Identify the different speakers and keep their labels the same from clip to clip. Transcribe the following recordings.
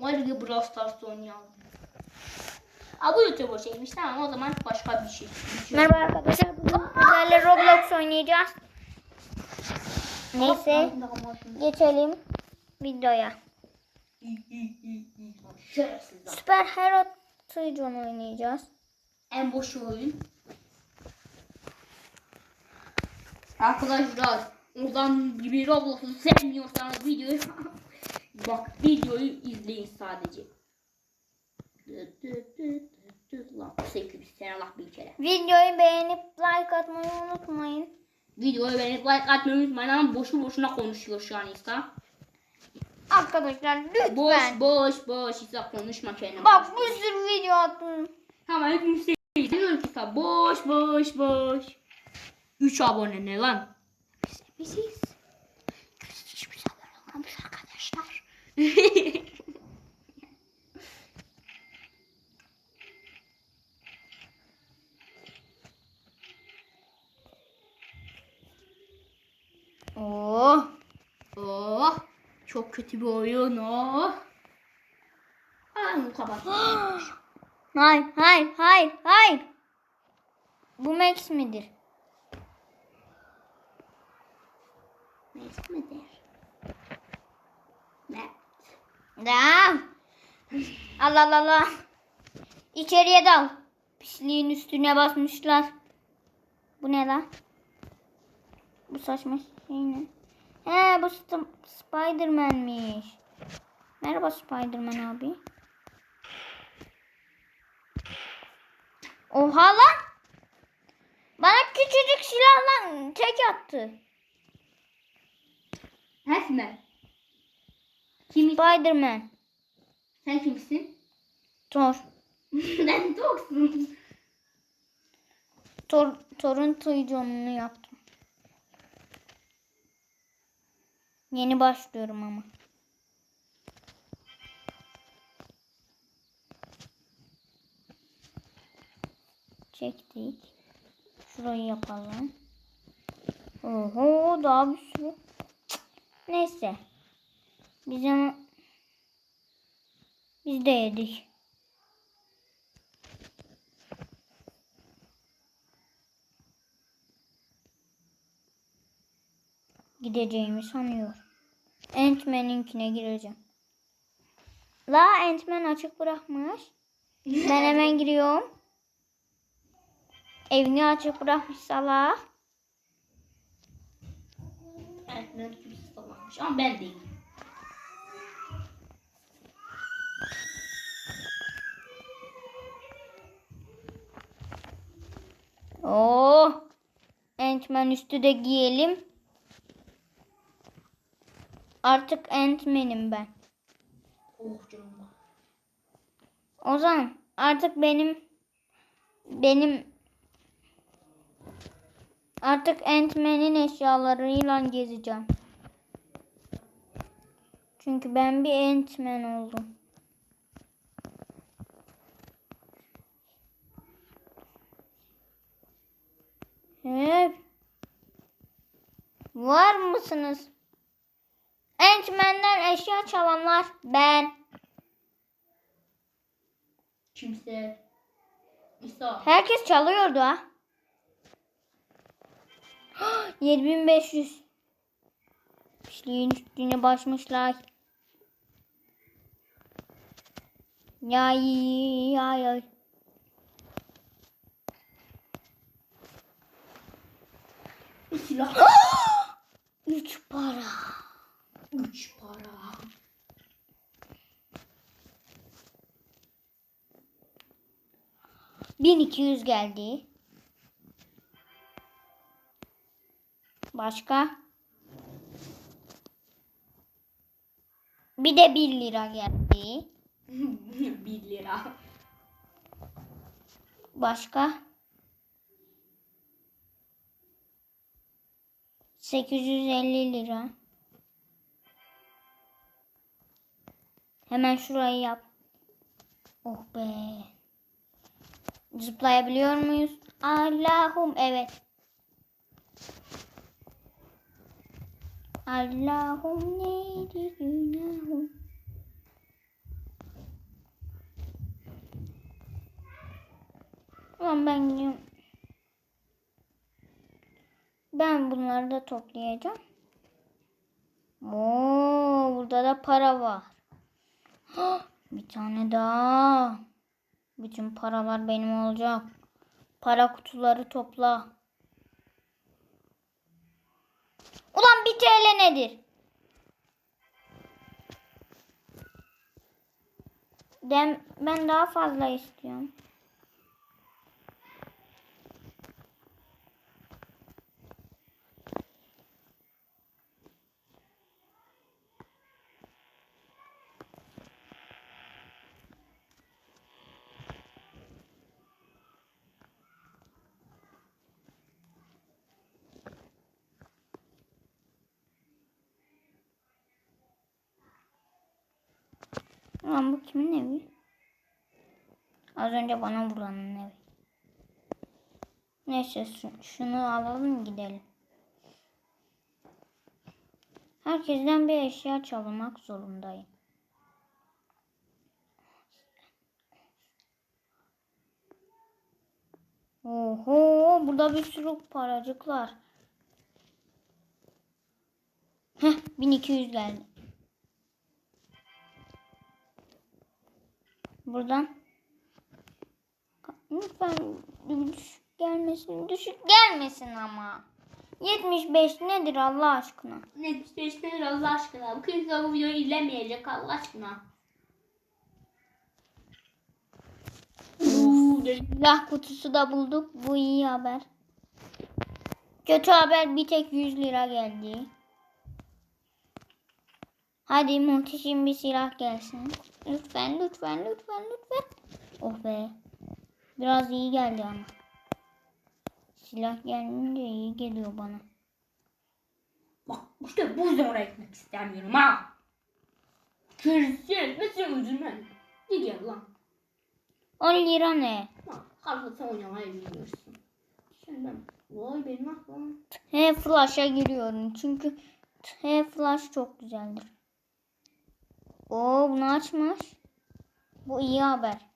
Speaker 1: Gel Brawl Stars oynayalım. Aa bu YouTuber şeymiş tamam o zaman başka bir şey. Bir şey.
Speaker 2: Merhaba arkadaşlar. Bugün sizlerle Roblox oynayacağız. Neyse geçelim videoya. Süper Hero Tujon oynayacağız.
Speaker 1: En boş oyun. Arkadaşlar oradan bir Roblox'u sevmiyorsanız videoyu bak videoyu izleyin sadece. Lan sekürüz sen Allah bir kere.
Speaker 2: Videoyu beğenip like atmayı unutmayın.
Speaker 1: Videoyu beğenip like atmayı unutmayın ama boşu boşuna konuşuyor şu an İsa.
Speaker 2: Arkadaşlar lütfen.
Speaker 1: Boş boş boş İsa konuşma kendine.
Speaker 2: Bak bir sürü video attım.
Speaker 1: Tamam hepimiz seviyoruz İsa. Boş boş boş. 3 abone ne lan?
Speaker 2: Biziz. Hiçbir zaman olmamış arkadaşlar.
Speaker 1: Oh. Oh. Çok kötü bir oyun oh. Aa, kapat.
Speaker 2: Hayır, hayır, hayır, hayır. Bu Max midir?
Speaker 1: Neyse midir? Ne?
Speaker 2: Devam. Allah Allah Allah. İçeriye dal. Pisliğin üstüne basmışlar. Bu ne lan? Bu saçma şey ne? He bu Sp- Spiderman'miş. Merhaba Spiderman abi. Oha lan. Bana küçücük silahla tek attı.
Speaker 1: Resmen. Kim?
Speaker 2: Spiderman.
Speaker 1: Sen kimsin?
Speaker 2: Thor.
Speaker 1: ben Doksun.
Speaker 2: Tor, Thor'un tuyduğunu yaptım. Yeni başlıyorum ama. Çektik. Şurayı yapalım. Oho daha bir sürü. Neyse. Biz ama biz de yedik. gideceğimi sanıyor. Ant-Man'inkine gireceğim. La Ant-Man açık bırakmış. Ben hemen giriyorum. Evini açık bırakmış salak.
Speaker 1: Evet ben kimse sallanmış ama ben değilim.
Speaker 2: Oh. Ant-Man üstü de giyelim. Artık Ant-Man'im ben.
Speaker 1: Oh canım.
Speaker 2: Ozan artık benim benim artık Ant-Man'in eşyalarıyla gezeceğim. Çünkü ben bir Ant-Man oldum. Hep. Var mısınız? Ant-Man'den eşya çalanlar ben.
Speaker 1: Kimse. İsa.
Speaker 2: Herkes çalıyordu ha. 7500. Pisliğin üstüne basmışlar. Ya ya ya.
Speaker 1: Bir silah.
Speaker 2: Üç para.
Speaker 1: Üç para.
Speaker 2: Bin iki yüz geldi. Başka? Bir de bir lira geldi.
Speaker 1: bir lira.
Speaker 2: Başka? 850 lira. Hemen şurayı yap. Oh be. Zıplayabiliyor muyuz? Allah'ım evet. Allah'ım neydi günahım? Ulan ben gidiyorum. Bunları da toplayacağım. Oo, burada da para var. Hah, Bir tane daha. Bütün paralar benim olacak. Para kutuları topla. Ulan bir TL nedir? Ben, ben daha fazla istiyorum. Lan bu kimin evi? Az önce bana vuranın evi. Neyse şu- şunu alalım gidelim. Herkesten bir eşya çalmak zorundayım. Oho burada bir sürü paracıklar. Heh 1200 geldi. Buradan. Lütfen düşük gelmesin. Düşük gelmesin ama. 75 nedir Allah aşkına?
Speaker 1: Ne istedir Allah aşkına. Bu kimse bu videoyu izlemeyecek Allah aşkına.
Speaker 2: Silah kutusu da bulduk. Bu iyi haber. Kötü haber bir tek 100 lira geldi. Hadi muhteşem bir silah gelsin. Lütfen lütfen lütfen lütfen. Oh be. Biraz iyi geldi ama. Silah gelince iyi geliyor bana.
Speaker 1: Bak işte bu yüzden oraya gitmek istemiyorum ha. Kesin. Mesela üzülmem. Ne gel lan.
Speaker 2: 10 lira ne?
Speaker 1: Kalkıp sen oynamayı bilmiyorsun. Senden. Vay benim aklım.
Speaker 2: He flash'a giriyorum çünkü He flash çok güzeldir. Oo bunu açmış. Bu iyi haber.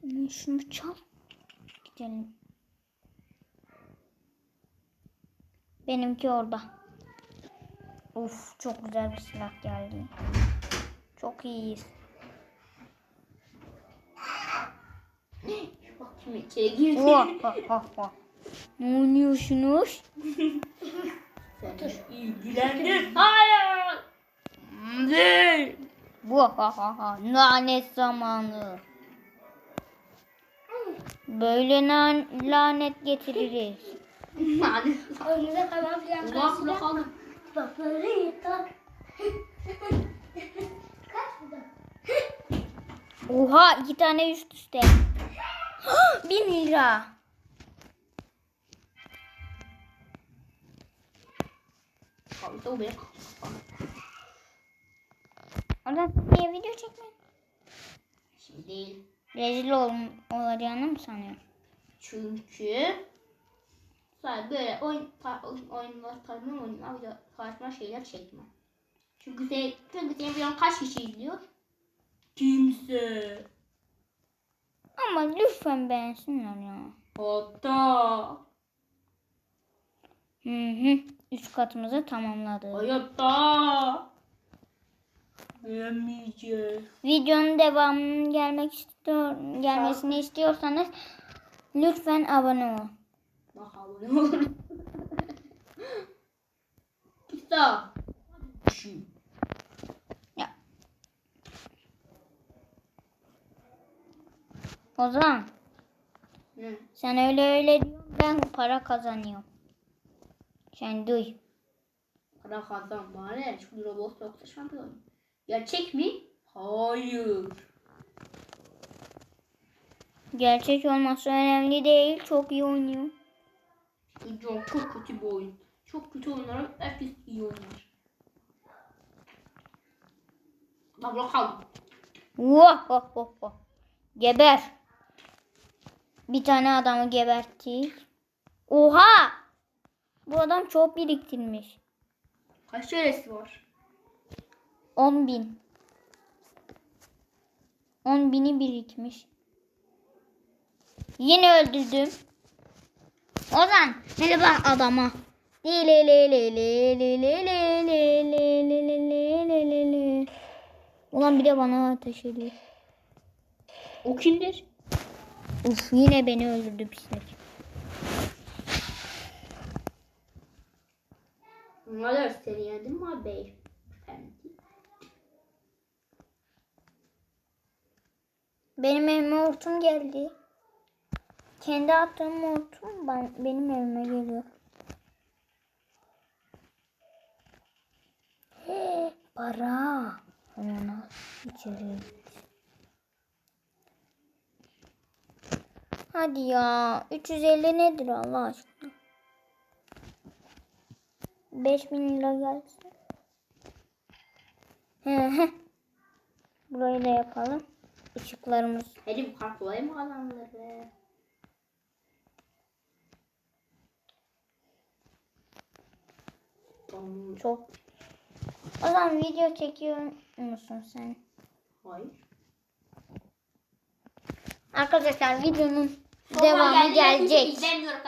Speaker 2: Hmm, Şunu çal. Gidelim. Benimki orada. Uf çok güzel bir silah geldi. Çok iyiyiz. Vah, vah. Ne oynuyorsunuz?
Speaker 1: Sen ilgilendir. Hayır. Değil.
Speaker 2: Vah, ha, ha, ha. Lanet zamanı. Böyle lanet getiririz.
Speaker 1: Yani.
Speaker 3: Önüne kadar filan
Speaker 1: Ulan kulak aldım.
Speaker 3: Bak böyle yeter. Kaç burada?
Speaker 2: Oha iki tane üst üste. Bin lira.
Speaker 1: Kaldı o benim.
Speaker 2: Oradan niye video çekmiyor?
Speaker 1: Şimdi değil.
Speaker 2: Rezil ol olacağını mı sanıyorsun?
Speaker 1: Çünkü sadece böyle oyun, pa, oyun oyunlar tanımam oyunlar saçma şeyler çekme. Çünkü sen, çünkü senin videon kaç kişi izliyor? Kimse.
Speaker 2: Ama lütfen beğensinler ya.
Speaker 1: Hatta.
Speaker 2: Hı hı. Üç katımızı tamamladık.
Speaker 1: Hayatta. Beğenmeyeceğiz.
Speaker 2: Videonun devamının gelmek istiyor, gelmesini istiyorsanız lütfen abone olun.
Speaker 1: Bak abone olur. Pista.
Speaker 2: Ozan
Speaker 1: Ne?
Speaker 2: sen öyle öyle diyorsun ben para kazanıyorum. Sen duy.
Speaker 1: Para kazan bari. Şu Roblox yoksa şampiyon. Gerçek mi? Hayır.
Speaker 2: Gerçek olması önemli değil. Çok iyi oynuyor.
Speaker 1: John çok kötü bir oyun. Çok kötü oyunlar herkes iyi oynar. Bak bakalım.
Speaker 2: Vah vah vah vah. Geber. Bir tane adamı geberttik. Oha! Bu adam çok biriktirmiş.
Speaker 1: Kaç lirası var?
Speaker 2: 10 bin. 10 bini birikmiş. Yine öldürdüm. Ozan merhaba adama. Ulan bir de bana ateş ediyor.
Speaker 1: O kimdir?
Speaker 2: Uf yine beni öldürdü pislik.
Speaker 1: Bunlar seni yedim mi? Efendi.
Speaker 2: Benim evime hortum geldi. Kendi attığım hortum ben, benim evime geliyor. Para. Ona içeri. Hadi ya. 350 nedir Allah aşkına? 5000 lira gelsin. He he. Burayı da yapalım. Işıklarımız
Speaker 1: Hadi bu kadar kolay mı adamları?
Speaker 2: Çok. O zaman video çekiyor musun sen?
Speaker 1: Hayır.
Speaker 2: Arkadaşlar videonun Devamı gelecek.